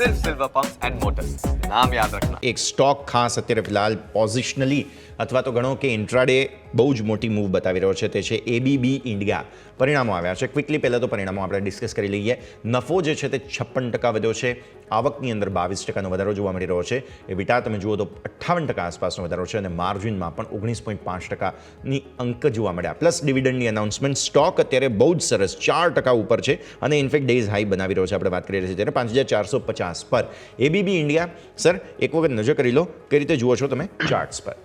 सिर्फ silver pumps and Motors नाम याद रखना એક સ્ટોક ખાસ અત્યારે ફિલહાલ પોઝિશનલી અથવા તો ગણો કે ઇન્ટ્રાડે બહુ જ મોટી મૂવ બતાવી રહ્યો છે તે છે એબીબી ઇન્ડિયા પરિણામો આવ્યા છે ક્વિકલી પહેલાં તો પરિણામો આપણે ડિસ્કસ કરી લઈએ નફો જે છે તે છપ્પન ટકા વધ્યો છે આવકની અંદર બાવીસ ટકાનો વધારો જોવા મળી રહ્યો છે એ વિટા તમે જુઓ તો અઠ્ઠાવન ટકા આસપાસનો વધારો છે અને માર્જિનમાં પણ ઓગણીસ પોઈન્ટ પાંચ ટકાની અંક જોવા મળ્યા પ્લસ ડિવિડન્ડની અનાઉન્સમેન્ટ સ્ટોક અત્યારે બહુ જ સરસ ચાર ટકા ઉપર છે અને ઇનફેક્ટ ડેઝ હાઈ બનાવી રહ્યો છે આપણે વાત કરી રહ્યા છીએ ત્યારે પાંચ હજાર ચારસો પચાસ પર. એબીબી ઇન્ડિયા સર એક વખત નજર કરી લો, કઈ રીતે જુઓ છો તમે ચાર્ટ્સ પર?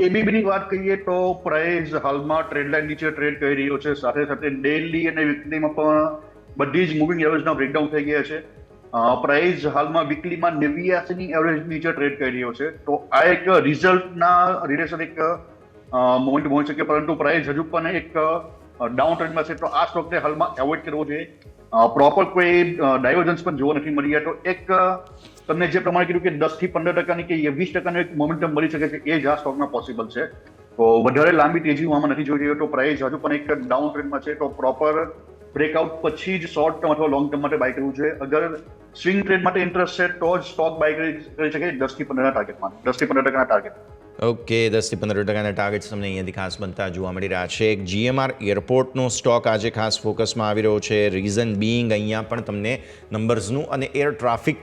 એબીબી ની વાત કરીએ તો પ્રાઇસ હાલમાં ટ્રેડ લાઇન નીચે ટ્રેડ કરી રહ્યો છે. સાથે સાથે ડેલી અને વીકલીમાં પણ બધી જ મૂવિંગ એવરેજના બ્રેકડાઉન થઈ ગયા છે. પ્રાઇસ હાલમાં વીકલીમાં નેવ્યાસી ની એવરેજ નીચે ટ્રેડ કરી રહ્યો છે. તો આ એક રિઝલ્ટના રિલેશન એક મોમેન્ટ હોઈ શકે પરંતુ પ્રાઇસ હજુ પણ એક ડાઉન ટ્રેન્ડમાં છે, તો આ સ્ટોકને હાલમાં એવોઇડ કરવો જોઈએ. પ્રોપર કોઈ ડાયવર્જન્સ પણ જોવા નથી મળી રહ્યા તો એક તમને જે પ્રમાણે કીધું કે દસથી પંદર ટકાની કે વીસ ટકાનું એક મોમેન્ટમ મળી શકે છે, એ જ આ સ્ટોકમાં પોસિબલ છે. તો વધારે લાંબી તેજી આમાં નથી જોઈ રહ્યો, તો પ્રાઇસ હજુ પણ એક ડાઉન ટ્રેન્ડમાં છે, તો પ્રોપર બ્રેકઆઉટ પછી જ શોર્ટ ટર્મ અથવા લોંગ ટર્મ માટે બાય કરવું જોઈએ. અગર સ્વિંગ ટ્રેડ માટે ઇન્ટરેસ્ટ છે, તો જ સ્ટોક બાય કરી શકે દસથી પંદરના ટાર્ગેટમાં દસથી પંદર ટકાના ટાર્ગેટ ઓકે, દસથી પંદર ટકાના ટાર્ગેટ્સ તમને અહીંયાથી ખાસ બનતા જોવા મળી રહ્યા છે. એક જીએમઆર એરપોર્ટનો સ્ટોક આજે ખાસ ફોકસમાં આવી રહ્યો છે. રીઝન બિંગ અહીંયા પણ તમને નંબર્સનું અને એર ટ્રાફિક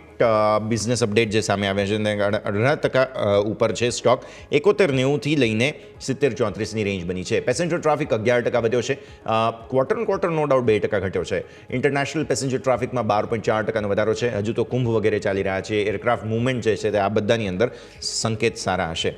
બિઝનેસ અપડેટ જે સામે આવ્યા છે તે અઢાર ટકા ઉપર છે સ્ટોક. એકોતેર નેવુંથી લઈને સિત્તેર ચોત્રીસની રેન્જ બની છે. પેસેન્જર ટ્રાફિક અગિયાર ટકા વધ્યો છે. ક્વાર્ટર ક્વાર્ટર નો ડાઉટ બે ટકા ઘટ્યો છે. ઇન્ટરનેશનલ પેસેન્જર ટ્રાફિકમાં બાર પોઈન્ટ ચાર ટકાનો વધારો છે. હજુ તો કુંભ વગેરે ચાલી રહ્યા છે. એરક્રાફ્ટ મુવમેન્ટ જે છે તે આ બધાની અંદર સંકેત સારા હશે.